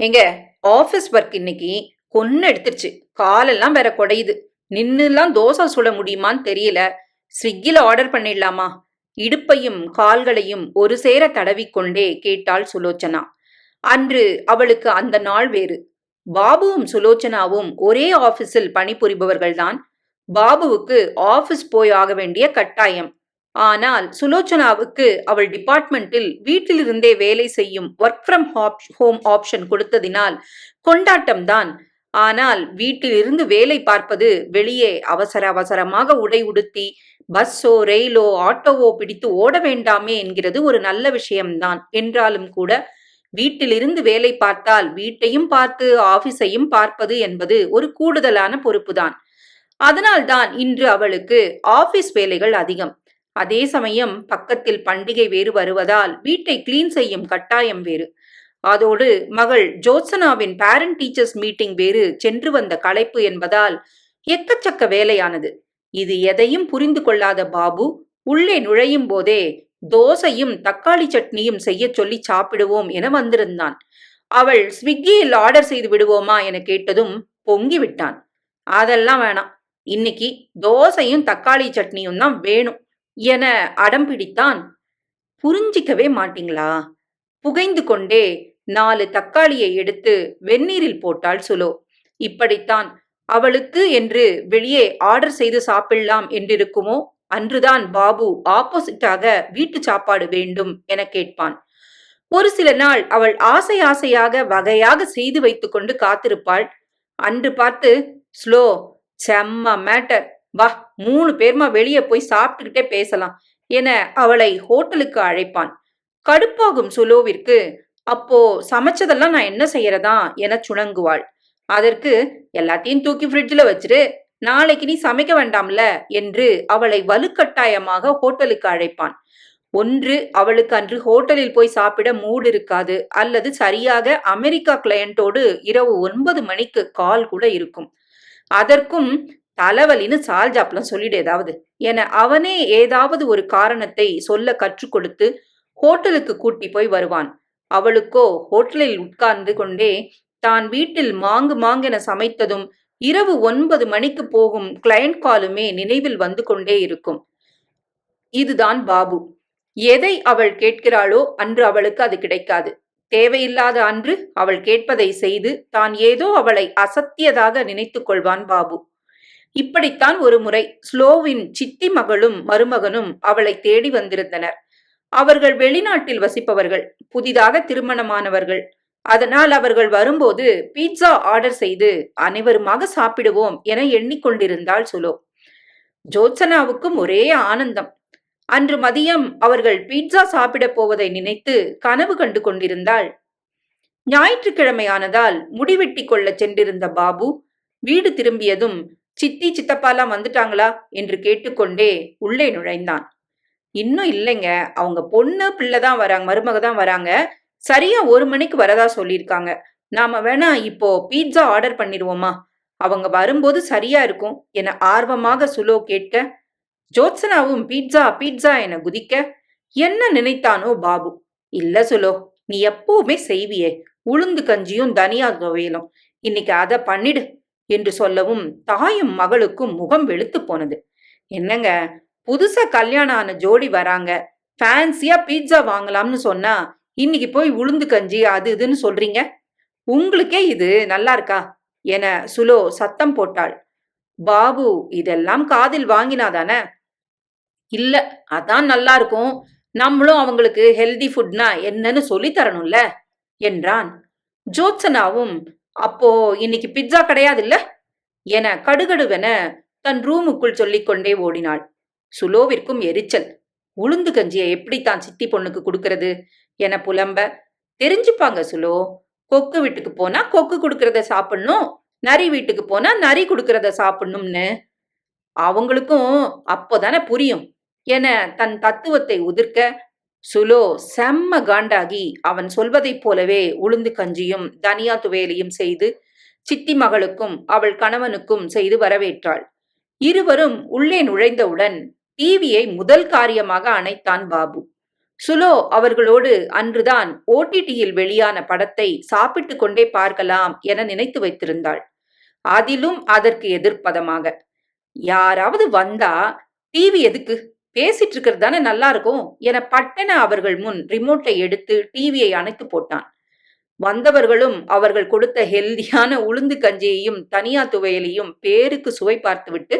எங்க office work இன்னைக்கு கொன்னு எடுத்துருச்சு காலெல்லாம் வேற குடையுது. நின்னுலாம் தோசை சுட முடியுமான்னு தெரியல. ஸ்விக்கில ஆர்டர் பண்ணிடலாமா? இடுப்பையும் கால்களையும் ஒரு சேர தடவிக்கொண்டே கேட்டாள் சுலோச்சனா. அன்று அவளுக்கு அந்த நாள் வேறு. பாபுவும் சுலோச்சனாவும் ஒரே ஆபீஸில் பணிபுரிபவர்கள்தான். பாபுவுக்கு ஆபீஸ் போய் ஆக வேண்டிய கட்டாயம். ஆனால் சுலோச்சனாவுக்கு அவள் டிபார்ட்மெண்டில் வீட்டிலிருந்தே வேலை செய்யும் ஒர்க் ஃப்ரம் ஹோம் ஆப்ஷன் கொடுத்ததினால் கொண்டாட்டம்தான். ஆனால் வீட்டிலிருந்து வேலை பார்ப்பது வெளியே அவசர அவசரமாக உடை உடுத்தி பஸ்ஸோ ரயிலோ ஆட்டோவோ பிடித்து ஓட வேண்டாமே என்கிறது ஒரு நல்ல விஷயம்தான். என்றாலும் கூட வீட்டிலிருந்து வேலை பார்த்தால் வீட்டையும் பார்த்து ஆபீஸையும் பார்ப்பது என்பது ஒரு கூடுதலான பொறுப்புதான். அதனால்தான் இன்று அவளுக்கு ஆபீஸ் வேலைகள் அதிகம். அதே சமயம் பக்கத்தில் பண்டிகை வேறு வருவதால் வீட்டை கிளீன் செய்யும் கட்டாயம் வேறு. அதோடு மகள் ஜோத்சனாவின் பேரண்ட் டீச்சர்ஸ் மீட்டிங் வேறு சென்று வந்த களைப்பு என்பதால் எக்கச்சக்க வேலையானது. இது எதையும் புரிந்து கொள்ளாத பாபு உள்ளே நுழையும் போதே தோசையும் தக்காளி சட்னியும் செய்ய சொல்லி சாப்பிடுவோம் என வந்திருந்தான். அவள் ஸ்விக்கியில் ஆர்டர் செய்து விடுவோமா என கேட்டதும் பொங்கி விட்டான் அதெல்லாம் வேணாம். இன்னைக்கு தோசையும் தக்காளி சட்னியும் தான் வேணும். என அடம் பிடித்தான். புரிஞ்சிக்கவே மாட்டீங்களா? புகைந்து கொண்டே நாலு தக்காளியை எடுத்து வெந்நீரில் போட்டாள் சுலோ. இப்படித்தான் அவளுக்கு என்று வெளியே ஆர்டர் செய்து சாப்பிடலாம் என்றிருக்குமோ? அன்றுதான் பாபு ஆப்போசிட்டாக வீட்டு சாப்பாடு வேண்டும் என கேட்பான். ஒரு சில நாள் அவள் ஆசை ஆசையாக வகையாக செய்து வைத்துக்கொண்டு காத்திருப்பாள். அன்று பார்த்து ஸ்லோ செம்ம மேட்டர். வா மூணு பேருமா வெளியே போய் சாப்பிட்டுக்கிட்டே பேசலாம் என அவளை ஹோட்டலுக்கு அழைப்பான். கடுப்பாகும் சுலோவிற்கு அப்போ சமைச்சதெல்லாம் நான் என்ன செய்யறதா என சுணங்குவாள். அதற்கு எல்லாத்தையும் தூக்கி ஃப்ரிட்ஜில் வச்சிரு நாளைக்கு நீ சமைக்க வேண்டாம்ல என்று அவளை வலுக்கட்டாயமாக ஹோட்டலுக்கு அழைப்பான். ஒன்று அவளுக்கு அன்று ஹோட்டலில் போய் சாப்பிட மூடு இருக்காது அல்லது சரியாக அமெரிக்கா கிளையண்டோடு இரவு ஒன்பது மணிக்கு கால் கூட இருக்கும். அதற்கும் தலைவலின்னு சால்ஜாப்லாம் சொல்லிடு ஏதாவது. என அவனே ஏதாவது ஒரு காரணத்தை சொல்ல கற்றுக் கொடுத்து ஹோட்டலுக்கு கூட்டி போய் வருவான். அவளுக்கோ ஹோட்டலில் உட்கார்ந்து கொண்டே தான் வீட்டில் மாங்கு மாங்கென சமைத்ததும் இரவு ஒன்பது மணிக்கு போகும் கிளையண்ட் காலுமே நினைவில் வந்து கொண்டே இருக்கும். இதுதான் பாபு. எதை அவள் கேட்கிறாளோ அன்று அவளுக்கு அது கிடைக்காது. தேவையில்லாத அன்று அவள் கேட்பதை செய்து தான் ஏதோ அவளை அசத்தியதாக நினைத்துக் கொள்வான் பாபு. இப்படித்தான் ஒரு முறை ஸ்லோவின் சித்தி மகளும் மருமகனும் அவளை தேடி வந்திருந்தனர். அவர்கள் வெளிநாட்டில் வசிப்பவர்கள் புதிதாக திருமணமானவர்கள். அதனால் அவர்கள் வரும்போது பீட்சா ஆர்டர் செய்து அனைவருமாக சாப்பிடுவோம் என எண்ணிக்கொண்டிருந்தாள் சுலோ. ஜோத்சனாவுக்கும் ஒரே ஆனந்தம். அன்று மதியம் அவர்கள் பீட்சா சாப்பிடப் போவதை நினைத்து கனவு கண்டு கொண்டிருந்தாள். ஞாயிற்றுக்கிழமையானதால் முடிவெட்டி கொள்ள சென்றிருந்த பாபு வீடு திரும்பியதும் சித்தி சித்தப்பாலாம் வந்துட்டாங்களா? என்று கேட்டுக்கொண்டே உள்ளே நுழைந்தான். இன்னும் இல்லைங்க. அவங்க பொண்ணு பிள்ளை தான் வராங்க மருமக தான் வராங்க. சரியா ஒரு மணிக்கு வரதா சொல்லியிருக்காங்க. நாம வேணா இப்போ பீட்சா ஆர்டர் பண்ணிடுவோமா அவங்க வரும்போது சரியா இருக்கும் என ஆர்வமாக சுலோ கேட்க ஜோத்சனாவும் பீட்சா பீட்சா என குதிக்க என்ன நினைத்தானோ பாபு? இல்ல சுலோ நீ எப்பவுமே செய்வியே. உளுந்து கஞ்சியும் தனியா துவையலும். இன்னைக்கு அதை பண்ணிடு. என்று சொல்லவும் தாயும் மகளுக்கும் முகம் வெளுத்து போனது. என்னங்க புதுசா கல்யாணம் ஆன ஜோடி வராங்க. ஃபேன்சியா பீட்சா வாங்கலாம்னு சொன்னா இன்னைக்கு போய் உளுந்து கஞ்சி அது இதுன்னு சொல்றீங்க? உங்களுக்கே இது நல்லா இருக்கா? என சுலோ சத்தம் போட்டாள். பாபு இதெல்லாம் காதில் வாங்கினாதானே இல்ல அதான் நல்லா இருக்கும். நம்மளும் அவங்களுக்கு ஹெல்தி ஃபுட்னா என்னன்னு சொல்லி தரணும்ல? என்றான். ஜோத்சனாவும் அப்போ இன்னைக்கு பிட்சா கிடையாது இல்ல என கடுகடுவென தன் ரூமுக்குள் சொல்லிக்கொண்டே ஓடினாள். சுலோவிற்கும் எரிச்சல். உளுந்து கஞ்சியை எப்படி தான் சித்தி பொண்ணுக்கு கொடுக்கறது? என புலம்ப தெரிஞ்சுப்பாங்க சுலோ கொக்கு வீட்டுக்கு போனா கொக்கு கொடுக்கறத சாப்பிடணும் நரி வீட்டுக்கு போனா நரி கொடுக்கறத சாப்பிடணும்னு. அவங்களுக்கும் அப்போதானே புரியும். என தன் தத்துவத்தை உதிர்க்க சுலோ செம்ம காண்டாகி அவன் சொல்வதைப் போலவே உளுந்து கஞ்சியும் தனியா துவையலையும் செய்து சித்தி மகளுக்கும் அவள் கணவனுக்கும் செய்து வரவேற்றாள். இருவரும் உள்ளே நுழைந்தவுடன் டிவியை முதல் காரியமாக அணைத்தான் பாபு. சுலோ அவர்களோடு அன்றுதான் ஓடிடியில் வெளியான படத்தை சாப்பிட்டு கொண்டே பார்க்கலாம் என நினைத்து வைத்திருந்தாள். அதிலும் அதற்கு எதிர்ப்பதமாக யாராவது வந்தா டிவி எதுக்கு? பேசிட்டு இருக்கிறது தானே நல்லா இருக்கும் என பட்டென அவர்கள் முன் ரிமோட்டை எடுத்து டிவியை அணைத்து போட்டான். வந்தவர்களும் அவர்கள் கொடுத்த ஹெல்தியான உளுந்து கஞ்சியையும் தனியா துவையலையும் பேருக்கு சுவை பார்த்துவிட்டு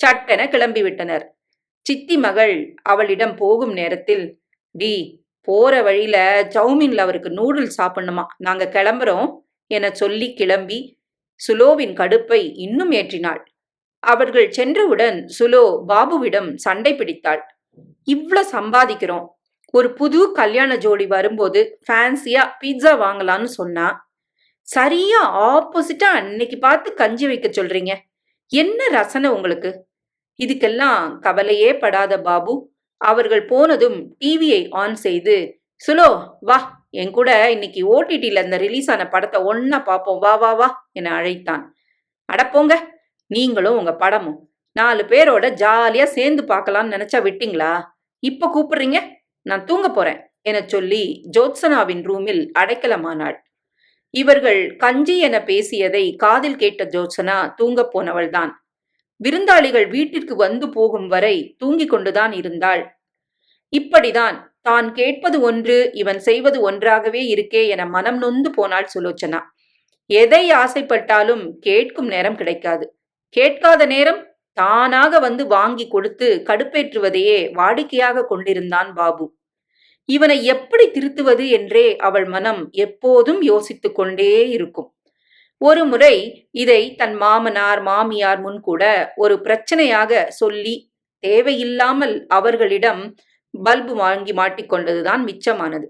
சட்டென கிளம்பிவிட்டனர் சித்தி மகள் அவளிடம் போகும் நேரத்தில் டி போற வழியில சௌமின்ல அவருக்கு நூடுல்ஸ் சாப்பிடணுமா? நாங்க கிளம்புறோம் என சொல்லி கிளம்பி சுலோவின் கடுப்பை இன்னும் ஏற்றினாள். அவர்கள் சென்றவுடன் சுலோ பாபுவிடம் சண்டை பிடித்தாள். இவ்ளோ சம்பாதிக்கிறோம். ஒரு புது கல்யாண ஜோடி வரும்போது ஃபேன்சியா பீட்சா வாங்கலாம்னு சொன்னா சரியா ஆப்போசிட்டா அன்னைக்கு பார்த்து கஞ்சி வைக்க சொல்றீங்க. என்ன ரசனை உங்களுக்கு? இதுக்கெல்லாம் கவலையே படாத பாபு. அவர்கள் போனதும் டிவியை ஆன் செய்து சுலோ வா என் கூட இன்னைக்கு ஓடிடியில் இந்த ரிலீஸ் ஆன படத்தை ஒன்னா பார்ப்போம். வா வா வா என அழைத்தான். அடப்போங்க நீங்களும் உங்க படமும். நாலு பேரோட ஜாலியா சேர்ந்து பார்க்கலாம்னு நினைச்சா விட்டீங்களா? இப்ப கூப்பிடுறீங்க? நான் தூங்க போறேன் என சொல்லி ஜோத்சனாவின் ரூமில் அடைக்கலமானாள். இவர்கள் கஞ்சி என பேசியதை காதில் கேட்ட ஜோத்சனா தூங்க போனவள்தான். விருந்தாளிகள் வீட்டிற்கு வந்து போகும் வரை தூங்கிக் கொண்டுதான் இருந்தாள். இப்படிதான் தான் கேட்பது ஒன்று இவன் செய்வது ஒன்றாகவே இருக்கே என மனம் நொந்து போனாள் சுலோச்சனா. எதை ஆசைப்பட்டாலும் கேட்கும் நேரம் கிடைக்காது. கேட்காத நேரம் தானாக வந்து வாங்கி கொடுத்து கடுப்பேற்றுவதையே வாடிக்கையாக கொண்டிருந்தான் பாபு. இவனை எப்படி திருத்துவது என்றே அவள் மனம் எப்போதும் யோசித்துக் கொண்டே இருக்கும். ஒரு முறை இதை தன் மாமனார் மாமியார் முன் கூட ஒரு பிரச்சனையாக சொல்லி தேவையில்லாமல் அவர்களிடம் பல்பு வாங்கி மாட்டிக்கொண்டதுதான் மிச்சமானது.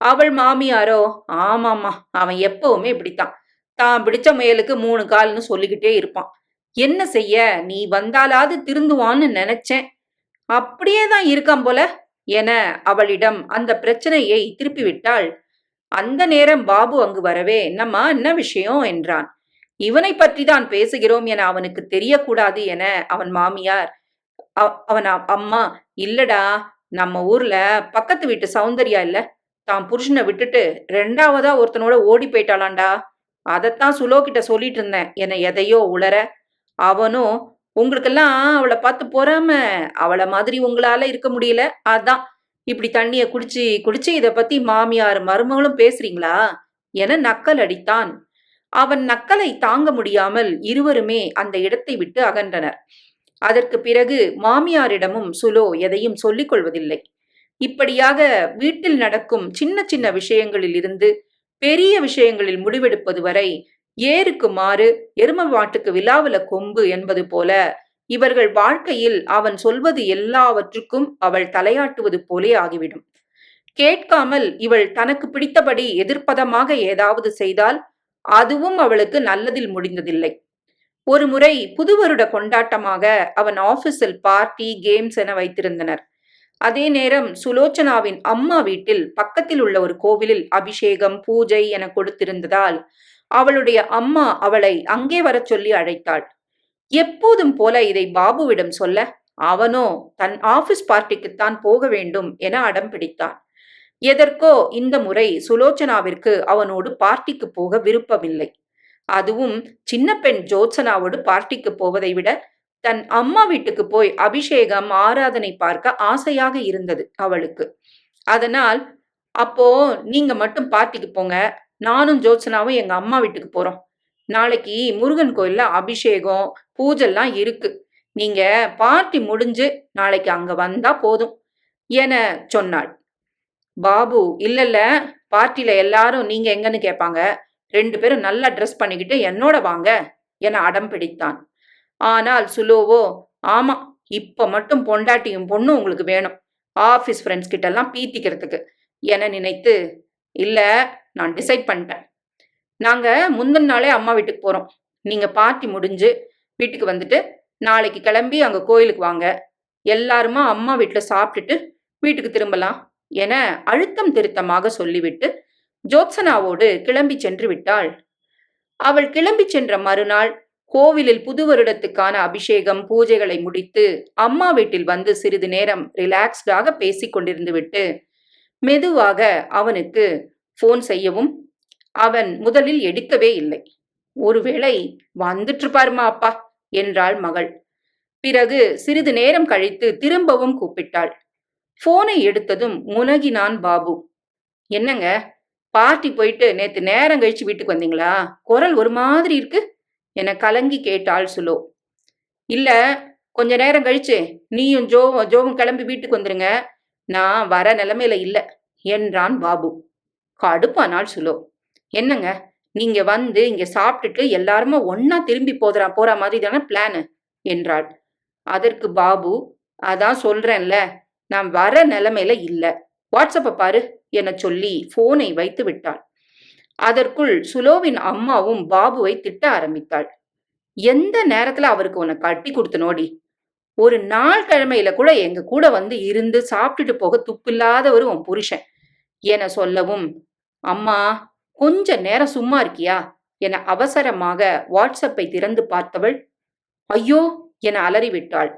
அவள் மாமியாரோ ஆமாம்மா அவன் எப்பவுமே இப்படித்தான். தான் பிடிச்ச முயலுக்கு மூணு கால்னு சொல்லிக்கிட்டே இருப்பான். என்ன செய்ய? நீ வந்தாலாவது திருந்துவான்னு நினைச்சேன். அப்படியே தான் இருக்கான் போல என அவளிடம் அந்த பிரச்சனையை திருப்பிவிட்டாள். அந்த நேரம் பாபு அங்கு வரவே என்னம்மா என்ன விஷயம்? என்றான். இவனை பற்றி தான் பேசுகிறோம் என அவனுக்கு தெரியக்கூடாது என அவன் மாமியார் அவன் அம்மா இல்லடா நம்ம ஊர்ல பக்கத்து வீட்டு சௌந்தர்யா இல்ல. தான் புருஷனை விட்டுட்டு ரெண்டாவதா ஒருத்தனோட ஓடி போயிட்டாளாண்டா. அதைத்தான் சுலோ கிட்ட சொல்லிட்டு இருந்தேன். என எதையோ உளர அவனும் உங்களுக்கெல்லாம் அவளை பார்த்து போறாம அவளை மாதிரி உங்களால இருக்க முடியல. அதான். இப்படி தண்ணிய குடிச்சு குடிச்சு இதை பத்தி மாமியார் மருமகளும் பேசுறீங்களா? என நக்கல் அடித்தான். அவன் நக்கலை தாங்க முடியாமல் இருவருமே அந்த இடத்தை விட்டு அகன்றனர். அதற்கு பிறகு மாமியாரிடமும் சுலோ எதையும் சொல்லிக் கொள்வதில்லை. இப்படியாக வீட்டில் நடக்கும் சின்ன சின்ன விஷயங்களில் இருந்து பெரிய விஷயங்களில் முடிவெடுப்பது வரை ஏருக்கு மாறு எரும மாட்டுக்கு விழாவில கொம்பு என்பது போல இவர்கள் வாழ்க்கையில் அவன் சொல்வது எல்லாவற்றுக்கும் அவள் தலையாட்டுவது போலே ஆகிவிடும். கேட்காமல் இவள் தனக்கு பிடித்தபடி எதிர்ப்பதமாக ஏதாவது செய்தால் அதுவும் அவளுக்கு நல்லதில் முடிந்ததில்லை. ஒரு முறை புது வருட கொண்டாட்டமாக அவன் ஆபீஸில் பார்ட்டி கேம்ஸ் என வைத்திருந்தனர். அதே நேரம் சுலோச்சனாவின் அம்மா வீட்டில் பக்கத்தில் உள்ள ஒரு கோவிலில் அபிஷேகம் பூஜை என கொடுத்திருந்ததால் அவளுடைய அம்மா அவளை அங்கே வரச் சொல்லி அழைத்தாள். எப்போதும் போல இதை பாபுவிடம் சொல்ல அவனோ தன் ஆபீஸ் பார்ட்டிக்குத்தான் போக வேண்டும் என அடம் பிடித்தான் எதற்கோ இந்த முறை சுலோச்சனாவிற்கு அவனோடு பார்ட்டிக்கு போக விருப்பமில்லை. அதுவும் சின்ன பெண் ஜோத்சனாவோடு பார்ட்டிக்கு போவதை விட தன் அம்மா வீட்டுக்கு போய் அபிஷேகம் ஆராதனை பார்க்க ஆசையாக இருந்தது அவளுக்கு. அதனால் அப்போ நீங்க மட்டும் பார்ட்டிக்கு போங்க நானும் ஜோத்சனாவும் எங்கள் அம்மா வீட்டுக்கு போகிறோம் நாளைக்கு முருகன் கோயிலில் அபிஷேகம் பூஜெல்லாம் இருக்கு. நீங்கள் பார்ட்டி முடிஞ்சு நாளைக்கு அங்கே வந்தால் போதும் என சொன்னாள். பாபு இல்லைல்ல பார்ட்டியில் எல்லாரும் நீங்கள் எங்கன்னு கேட்பாங்க ரெண்டு பேரும் நல்லா ட்ரெஸ் பண்ணிக்கிட்டு என்னோட வாங்க என அடம் பிடித்தான். ஆனால் சுலோவோ ஆமாம் இப்போ மட்டும் பொண்டாட்டியும் பொண்ணும் உங்களுக்கு வேணும். ஆஃபீஸ் ஃப்ரெண்ட்ஸ் கிட்டெல்லாம் பீத்திக்கிறதுக்கு என நினைத்து இல்லை நான் டிசைட் பண்ணிட்டேன். நாங்கள் முந்தின நாளே அம்மா வீட்டுக்கு போகிறோம் நீங்கள் பார்ட்டி முடிஞ்சு வீட்டுக்கு வந்துட்டு நாளைக்கு கிளம்பி அங்கே கோயிலுக்கு வாங்க. எல்லாருமா அம்மா வீட்டில் சாப்பிட்டுட்டு வீட்டுக்கு திரும்பலாம் என அழுத்தம் திருத்தமாக சொல்லிவிட்டு ஜோத்சனாவோடு கிளம்பி சென்று விட்டாள். அவள் கிளம்பி சென்ற மறுநாள் கோவிலில் புது வருடத்துக்கான அபிஷேகம் பூஜைகளை முடித்து அம்மா வீட்டில் வந்து சிறிது நேரம் ரிலாக்ஸ்டாக பேசிக் கொண்டிருந்து விட்டு மெதுவாக அவனுக்கு ஃபோன் செய்யவும் அவன் முதலில் எடுக்கவே இல்லை. ஒருவேளை வந்துட்டு அப்பா? என்றாள் மகள். பிறகு சிறிது நேரம் கழித்து திரும்பவும் கூப்பிட்டாள். போனை எடுத்ததும் முனகினான் பாபு. என்னங்க? பார்ட்டி போயிட்டு நேத்து நேரம் கழிச்சு வீட்டுக்கு வந்தீங்களா? குரல் ஒரு மாதிரி இருக்கு என கலங்கி கேட்டாள் சுலோ. இல்ல கொஞ்ச நேரம் கழிச்சு நீயும் ஜோவும் ஜோவும் கிளம்பி வீட்டுக்கு வந்துருங்க. நான் வர நிலைமையில இல்லை என்றான் பாபு. கடுப்பானால் சுலோ என்னங்க? நீங்க வந்து இங்க சாப்பிட்டுட்டு எல்லாருமே ஒன்னா திரும்பி போதுறா போற மாதிரி தானே பிளானு என்றாள். அதற்கு பாபு அதான் சொல்றேன்ல நான் வர நிலைமையில இல்ல. வாட்ஸ்அப்பை பாரு என சொல்லி போனை வைத்து விட்டாள். அதற்குள் சுலோவின் அம்மாவும் பாபுவை திட்ட ஆரம்பித்தாள். எந்த நேரத்துல அவருக்கு உன்னை கட்டி கொடுத்து நோடி ஒரு நாள் கிழமையில கூட எங்க கூட வந்து இருந்து சாப்பிட்டுட்டு போக துப்பில்லாதவரும் உன் புருஷன் என சொல்லவும் அம்மா கொஞ்ச நேரம் சும்மா இருக்கியா? என அவசரமாக வாட்ஸ்அப்பை திறந்து பார்த்தவள் ஐயோ! என அலறிவிட்டாள்.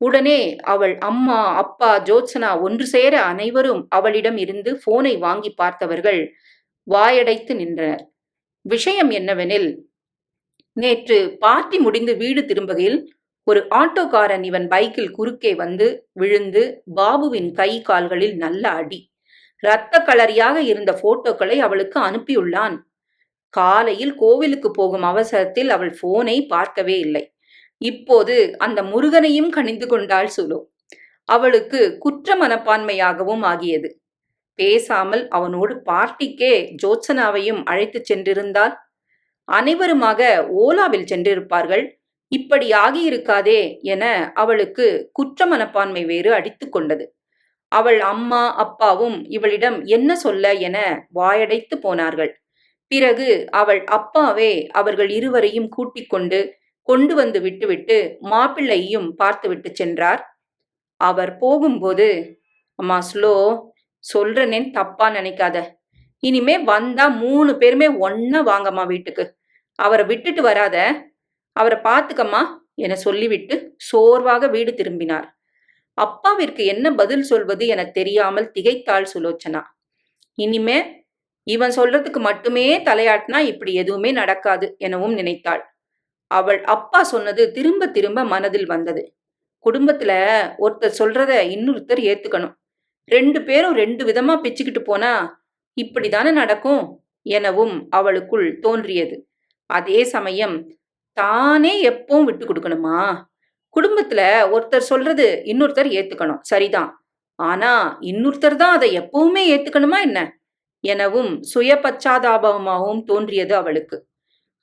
உடனே அவள் அம்மா அப்பா ஜோத்சனா ஒன்று சேர அனைவரும் அவளிடம் இருந்து போனை வாங்கி பார்த்தவர்கள் வாயடைத்து நின்றனர். விஷயம் என்னவெனில் நேற்று பார்ட்டி முடிந்து வீடு திரும்புகையில் ஒரு ஆட்டோக்காரன் இவன் பைக்கில் குறுக்கே வந்து விழுந்து பாபுவின் கை கால்களில் நல்ல அடி. இரத்த கலரியாக இருந்த போட்டோக்களை அவளுக்கு அனுப்பியுள்ளான். காலையில் கோவிலுக்கு போகும் அவசரத்தில் அவள் போனை பார்க்கவே இல்லை. இப்போது அந்த முருகனையும் கணிந்து கொண்டாள் சுலோ. அவளுக்கு குற்ற மனப்பான்மையாகவும் ஆகியது. பேசாமல் அவனோடு பார்ட்டிக்கே ஜோத்சனாவையும் அழைத்துச் சென்றிருந்தால் அனைவருமாக ஓலாவில் சென்றிருப்பார்கள். இப்படி ஆகியிருக்காதே என அவளுக்கு குற்ற மனப்பான்மை வேறு அடித்து கொண்டது. அவள் அம்மா அப்பாவும் இவளிடம் என்ன சொல்ல என வாயடைத்து போனார்கள். பிறகு அவள் அப்பாவே அவர்கள் இருவரையும் கூட்டிக் கொண்டு கொண்டு வந்து விட்டுவிட்டு மாப்பிள்ளையும் பார்த்துவிட்டு சென்றார். அவர் போகும்போது அம்மா ஸ்லோ சொல்றனேன் தப்பா நினைக்காத. இனிமே வந்தா மூணு பேருமே ஒன்னா வாங்கம்மா வீட்டுக்கு. அவரை விட்டுட்டு வராத. அவரை பார்த்துக்கம்மா என சொல்லிவிட்டு சோர்வாக வீடு திரும்பினார். அப்பாவிற்கு என்ன பதில் சொல்வது என தெரியாமல் திகைத்தாள் சுலோச்சனா. இனிமே இவன் சொல்றதுக்கு மட்டுமே தலையாட்டினா இப்படி எதுவுமே நடக்காது எனவும் நினைத்தாள். அவள் அப்பா சொன்னது திரும்ப திரும்ப மனதில் வந்தது. குடும்பத்துல ஒருத்தர் சொல்றத இன்னொருத்தர் ஏத்துக்கணும். ரெண்டு பேரும் ரெண்டு விதமா பிச்சுக்கிட்டு போனா இப்படிதானே நடக்கும் எனவும் அவளுக்குள் தோன்றியது. அதே சமயம் தானே எப்பவும் விட்டு கொடுக்கணுமா? குடும்பத்துல ஒருத்தர் சொல்றது இன்னொருத்தர் ஏத்துக்கணும். சரிதான். ஆனா இன்னொருத்தர் தான் அதை எப்பவுமே ஏத்துக்கணுமா என்ன? எனவும் சுய பச்சாதாபமாகவும் தோன்றியது அவளுக்கு.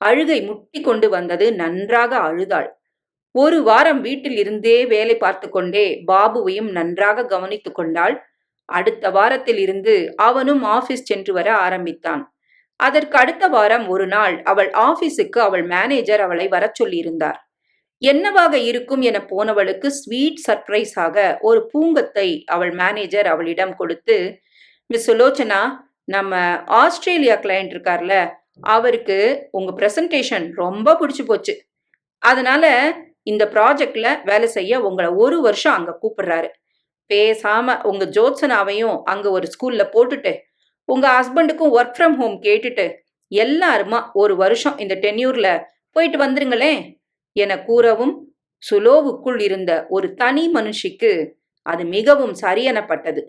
அழுகை முட்டி கொண்டு வந்தது நன்றாக அழுதாள். ஒரு வாரம் வீட்டில் இருந்தே வேலை பார்த்து கொண்டே பாபுவையும் நன்றாக கவனித்து கொண்டாள். அடுத்த வாரத்தில் இருந்து அவனும் ஆபீஸ் சென்று வர ஆரம்பித்தான். அதற்கு அடுத்த வாரம் ஒரு நாள் அவள் ஆபீஸுக்கு அவள் மேனேஜர் அவளை வரச் சொல்லியிருந்தார். என்னவாக இருக்கும் என போனவளுக்கு ஸ்வீட் சர்ப்ரைஸாக ஒரு பூங்கத்தை அவள் மேனேஜர் அவளிடம் கொடுத்து மிஸ் சுலோச்சனா நம்ம ஆஸ்திரேலியா கிளையண்ட் இருக்கார்ல அவருக்கு உங்கள் ப்ரெசன்டேஷன் ரொம்ப பிடிச்சி போச்சு. அதனால இந்த ப்ராஜெக்டில் வேலை செய்ய உங்களை ஒரு வருஷம் அங்கே கூப்பிடுறாரு. பேசாம உங்க ஜோத்சனாவையும் அங்க ஒரு ஸ்கூல்ல போட்டுட்டு உங்க ஹஸ்பண்டுக்கும் ஒர்க் ஃப்ரம் ஹோம் கேட்டுட்டு எல்லாருமா ஒரு வருஷம் இந்த டென்யூர்ல போயிட்டு வந்துருங்களேன். என கூறவும் சுலோவுக்குள் இருந்த ஒரு தனி மனுஷிக்கு அது மிகவும் சரியெனப்பட்டது.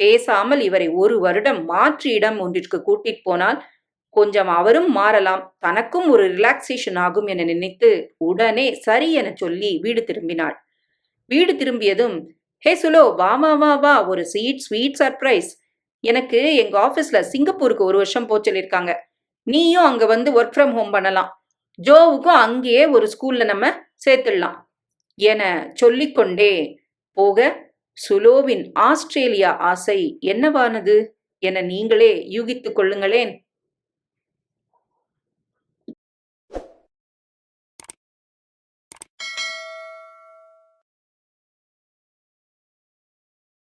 பேசாமல் இவரை ஒரு வருடம் மாற்று இடம் ஒன்றிற்கு கூட்டிட்டு போனால் கொஞ்சம் அவரும் மாறலாம் தனக்கும் ஒரு ரிலாக்ஸேஷன் ஆகும் என நினைத்து உடனே சரி என சொல்லி வீடு திரும்பினாள். வீடு திரும்பியதும் ஹே சுலோ வா வா வா வா ஒரு ஸ்வீட் ஸ்வீட் சர்ப்ரைஸ் எனக்கு எங்க ஆபீஸ்ல சிங்கப்பூருக்கு ஒரு வருஷம் போ நீயும் அங்க வந்து ஒர்க் ஃப்ரம் ஹோம் பண்ணலாம். ஜோவுக்கும் அங்கேயே ஒரு ஸ்கூல்ல நம்ம சேர்த்துடலாம். என சொல்லிக்கொண்டே போக சுலோவின் ஆஸ்திரேலியா ஆசை என்னவானது? என நீங்களே யூகித்துக் கொள்ளுங்களேன்.